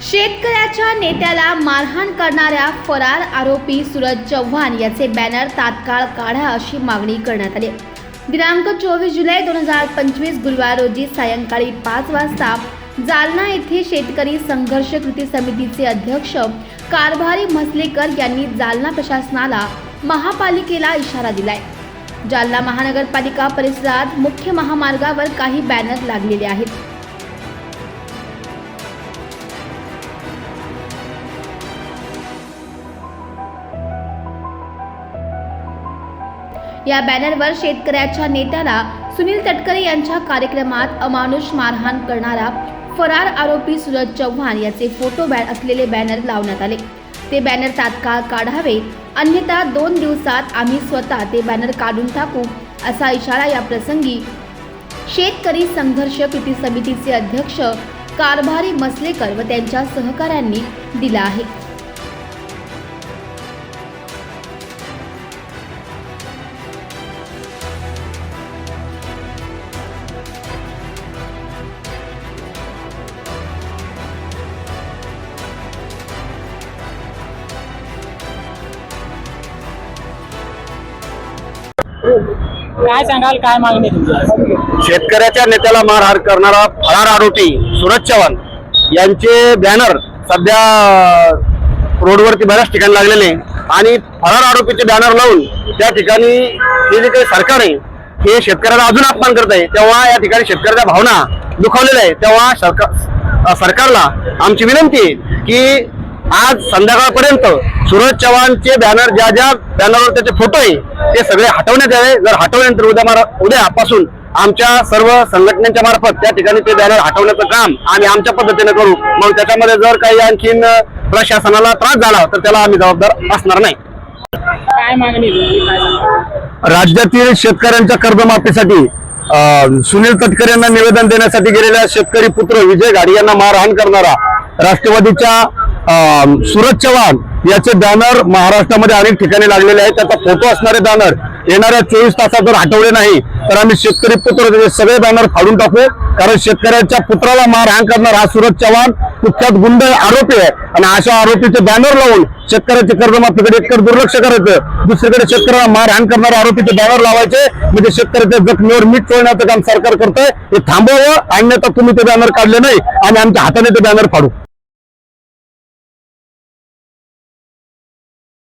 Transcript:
शेतकऱ्याच्या नेत्याला मारहाण करणाऱ्या फरार आरोपी सूरज चव्हाण याचे बॅनर तात्काळ काढा अशी मागणी करण्यात आली. दिनांक चोवीस जुलै दोन हजार पंचवीस गुरुवार रोजी सायंकाळी पाच वाजता जालना येथे शेतकरी संघर्ष कृती समितीचे अध्यक्ष कारभारी म्हसलेकर यांनी जालना प्रशासनाला महापालिकेला इशारा दिलाय. जालना महानगरपालिका परिसरात मुख्य महामार्गावर काही बॅनर लागलेले आहेत. या बॅनरवर शेतकऱ्याच्या नेत्याला सुनील तटकरे यांच्या कार्यक्रमात अमानुष मारहाण करणारा फरार आरोपी सूरज चव्हाण याचे फोटो बॅ असलेले बॅनर लावण्यात आले. ते बॅनर तात्काळ काढावे अन्यथा दोन दिवसात आम्ही स्वतः ते बॅनर काढून टाकू असा इशारा या प्रसंगी शेतकरी संघर्ष कृती समितीचे अध्यक्ष कारभारी मसलेकर व त्यांच्या सहकाऱ्यांनी दिला आहे. काय सांगाल काय मागणी तुमची? शेतकऱ्याच्या नेत्याला मारहाण करणारा फरार आरोपी सूरज चव्हाण यांचे बॅनर सध्या रोडवरती बऱ्याच ठिकाणी लागलेले आहे. आणि फरार आरोपीचे बॅनर लावून त्या ठिकाणी हे जे काही सरकार आहे हे शेतकऱ्याला अजून अपमान करत आहे. तेव्हा या ठिकाणी शेतकऱ्याच्या भावना दुखावलेल्या आहे तेव्हा सरकार सरकारला आमची विनंती आहे की आज संध्याकाळपर्यंत सूरज चव्हाणचे बॅनर ज्या ज्या बॅनरवर त्याचे फोटो आहे ते सगळे हटवण्यात यावे. जर हटवल्यानंतर उद्या मारा उद्यापासून आमच्या सर्व संघटनेच्या मार्फत त्या ठिकाणी ते बॅनर हटवण्याचं काम आम्ही आमच्या पद्धतीने करू. मग त्याच्यामध्ये जर काही आणखीन प्रशासनाला त्रास झाला तर त्याला आम्ही जबाबदार असणार नाही. काय मागणी राज्यातील शेतकऱ्यांच्या कर्जमाफीसाठी सुनील तटकरे यांना निवेदन देण्यासाठी गेलेल्या शेतकरी पुत्र विजय घाडी यांना मारहाण करणारा राष्ट्रवादीच्या सुरज चव्हाण याचे बॅनर महाराष्ट्रामध्ये अनेक ठिकाणी लागलेले आहेत. त्याचा फोटो असणारे बॅनर येणाऱ्या चोवीस तासात जर हटवले नाही. तर आम्ही शेतकरी पुत्र त्याचे सगळे बॅनर फाडून टाकू. कारण शेतकऱ्याच्या पुत्राला मारहाण करणार हा सूरज चव्हाण. कुख्यात गुंड आरोपी आहे. आणि अशा आरोपीचे बॅनर लावून शेतकऱ्याचे कर्जमाफीकडे एकतर दुर्लक्ष करायचं. दुसरीकडे शेतकऱ्याला मारहाण करणाऱ्या आरोपीचे बॅनर लावायचे. म्हणजे शेतकऱ्याच्या जखमीवर मीठ चोळण्याचं काम सरकार करतंय. हे थांबवावं. अन्यथा तुम्ही ते बॅनर काढले नाही. आणि आमच्या हाताने ते बॅनर फाडू.